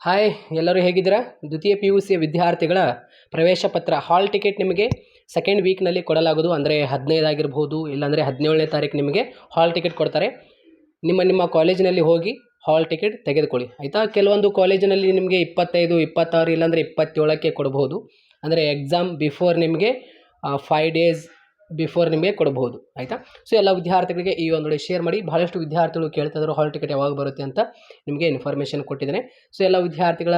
Hi ಎಲ್ಲರೂ ಹೇಗಿದ್ದೀರಾ? ದ್ವಿತೀಯ ಪಿ ಯು ಸಿಯ ವಿದ್ಯಾರ್ಥಿಗಳ ಪ್ರವೇಶ ಪತ್ರ ಹಾಲ್ ಟಿಕೆಟ್ ನಿಮಗೆ ಸೆಕೆಂಡ್ ವೀಕ್ನಲ್ಲಿ ಕೊಡಲಾಗೋದು ಅಂದರೆ ಹದಿನೈದಾಗಿರ್ಬೋದು ಇಲ್ಲಾಂದರೆ ಹದಿನೇಳನೇ ತಾರೀಕು ನಿಮಗೆ ಹಾಲ್ ಟಿಕೆಟ್ ಕೊಡ್ತಾರೆ. ನಿಮ್ಮ ನಿಮ್ಮ ಕಾಲೇಜಿನಲ್ಲಿ ಹೋಗಿ ಹಾಲ್ ಟಿಕೆಟ್ ತೆಗೆದುಕೊಳ್ಳಿ. ಆಯಿತಾ? ಕೆಲವೊಂದು ಕಾಲೇಜಿನಲ್ಲಿ ನಿಮಗೆ ಇಪ್ಪತ್ತೈದು, ಇಪ್ಪತ್ತಾರು, ಇಲ್ಲಾಂದರೆ ಇಪ್ಪತ್ತೇಳಕ್ಕೆ ಕೊಡಬಹುದು ಅಂದರೆ ಎಕ್ಸಾಮ್ ಬಿಫೋರ್ ನಿಮಗೆ ಫೈವ್ ಡೇಸ್ ಬಿಫೋರ್ ನಿಮಗೆ ಕೊಡಬಹುದು, ಆಯಿತಾ? ಸೊ ಎಲ್ಲ ವಿದ್ಯಾರ್ಥಿಗಳಿಗೆ ಈ ಒಂದು ಶೇರ್ ಮಾಡಿ. ಬಹಳಷ್ಟು ವಿದ್ಯಾರ್ಥಿಗಳು ಕೇಳ್ತಾಯಿದ್ರು ಹಾಲ್ ಟಿಕೆಟ್ ಯಾವಾಗ ಬರುತ್ತೆ ಅಂತ ನಿಮಗೆ ಇನ್ಫಾರ್ಮೇಷನ್ ಕೊಟ್ಟಿದ್ದೇನೆ. ಸೊ ಎಲ್ಲ ವಿದ್ಯಾರ್ಥಿಗಳ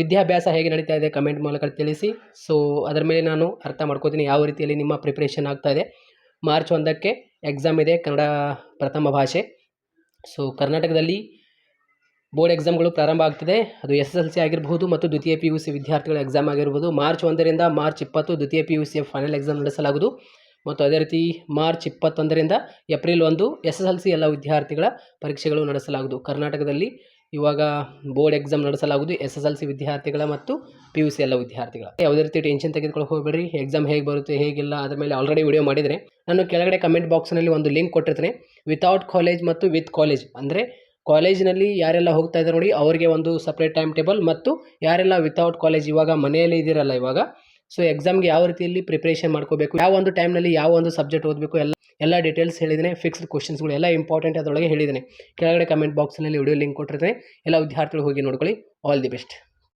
ವಿದ್ಯಾಭ್ಯಾಸ ಹೇಗೆ ನಡೀತಾ ಇದೆ ಕಮೆಂಟ್ ಮೂಲಕ ತಿಳಿಸಿ. ಸೊ ಅದರ ಮೇಲೆ ನಾನು ಅರ್ಥ ಮಾಡ್ಕೋತೀನಿ ಯಾವ ರೀತಿಯಲ್ಲಿ ನಿಮ್ಮ ಪ್ರಿಪ್ರೇಷನ್ ಆಗ್ತಾ ಇದೆ. ಮಾರ್ಚ್ ಒಂದಕ್ಕೆ ಎಕ್ಸಾಮ್ ಇದೆ, ಕನ್ನಡ ಪ್ರಥಮ ಭಾಷೆ. ಸೊ ಕರ್ನಾಟಕದಲ್ಲಿ ಬೋರ್ಡ್ ಎಕ್ಸಾಮ್ಗಳು ಪ್ರಾರಂಭ ಆಗ್ತಿದೆ. ಅದು ಎಸ್ ಎಸ್ ಎಲ್ ಸಿ ಆಗಿರಬಹುದು ಮತ್ತು ದ್ವಿತೀಯ ಪಿ ಯು ಸಿ ವಿದ್ಯಾರ್ಥಿಗಳ ಎಕ್ಸಾಮ್ ಆಗಿರ್ಬೋದು. ಮಾರ್ಚ್ ಒಂದರಿಂದ ಮಾರ್ಚ್ ಇಪ್ಪತ್ತು ದ್ವಿತೀಯ ಪಿ ಯು ಸಿಯ ಫೈನಲ್ ಎಕ್ಸಾಮ್ ನಡೆಸಲಾಗುವುದು. ಮತ್ತು ಅದೇ ರೀತಿ ಮಾರ್ಚ್ ಇಪ್ಪತ್ತೊಂದರಿಂದ ಏಪ್ರಿಲ್ ಒಂದು ಎಸ್ ಎಸ್ ಎಲ್ ಸಿ ಎಲ್ಲ ವಿದ್ಯಾರ್ಥಿಗಳ ಪರೀಕ್ಷೆಗಳು ನಡೆಸಲಾಗುವುದು. ಕರ್ನಾಟಕದಲ್ಲಿ ಇವಾಗ ಬೋರ್ಡ್ ಎಕ್ಸಾಮ್ ನಡೆಸಲಾಗುವುದು. ಎಸ್ ಎಸ್ ಎಲ್ ಸಿ ವಿದ್ಯಾರ್ಥಿಗಳ ಮತ್ತು ಪಿ ಯು ಸಿ ಎಲ್ಲ ವಿದ್ಯಾರ್ಥಿಗಳ. ಯಾವುದೇ ರೀತಿ ಟೆನ್ಷನ್ ತೆಗೆದುಕೊಳ್ಳಿ, ಹೋಗಬೇಡ್ರಿ. ಎಕ್ಸಾಮ್ ಹೇಗೆ ಬರುತ್ತೆ, ಹೇಗಿಲ್ಲ, ಅದ್ರ ಮೇಲೆ ಆಲ್ರೆಡಿ ವಿಡಿಯೋ ಮಾಡಿದರೆ ನಾನು ಕೆಳಗಡೆ ಕಮೆಂಟ್ ಬಾಕ್ಸ್ನಲ್ಲಿ ಒಂದು ಲಿಂಕ್ ಕೊಟ್ಟಿರ್ತೀನಿ. ವಿತೌಟ್ ಕಾಲೇಜ್ ಮತ್ತು ವಿತ್ ಕಾಲೇಜ್, ಅಂದರೆ ಕಾಲೇಜಿನಲ್ಲಿ ಯಾರೆಲ್ಲ ಹೋಗ್ತಾ ಇದ್ದಾರೆ ನೋಡಿ, ಅವರಿಗೆ ಒಂದು ಸಪ್ರೇಟ್ ಟೈಮ್ ಟೇಬಲ್ ಮತ್ತು ಯಾರೆಲ್ಲ ವಿತೌಟ್ ಕಾಲೇಜ್ ಇವಾಗ ಮನೆಯಲ್ಲಿ ಇದ್ದೀರಲ್ಲ ಇವಾಗ. ಸೊ ಎಕ್ಸಾಮ್ಗೆ ಯಾವ ರೀತಿಯಲ್ಲಿ ಪ್ರಿಪ್ರೇಷನ್ ಮಾಡ್ಕೋಬೇಕು, ಯಾವ ಒಂದು ಟೈಮ್ನಲ್ಲಿ ಯಾವ ಒಂದು ಸಬ್ಜೆಕ್ಟ್ ಓದಬೇಕು, ಎಲ್ಲ ಎಲ್ಲ ಡೀಟೇಲ್ಸ್ ಹೇಳಿದ್ದೇನೆ ಫಿಕ್ಸ್ಡ್ ಕ್ವಶನ್ಸ್ಗಳು ಎಲ್ಲ ಇಂಪಾರ್ಟೆಂಟ್ ಅದರೊಳಗೆ ಹೇಳಿದ್ದೇನೆ. ಕೆಳಗಡೆ ಕಮೆಂಟ್ ಬಾಕ್ಸ್ನಲ್ಲಿ ವಿಡಿಯೋ ಲಿಂಕ್ ಕೊಟ್ಟಿರ್ತೇನೆ. ಎಲ್ಲ ವಿದ್ಯಾರ್ಥಿಗಳು ಹೋಗಿ ನೋಡ್ಕೊಳ್ಳಿ. All the best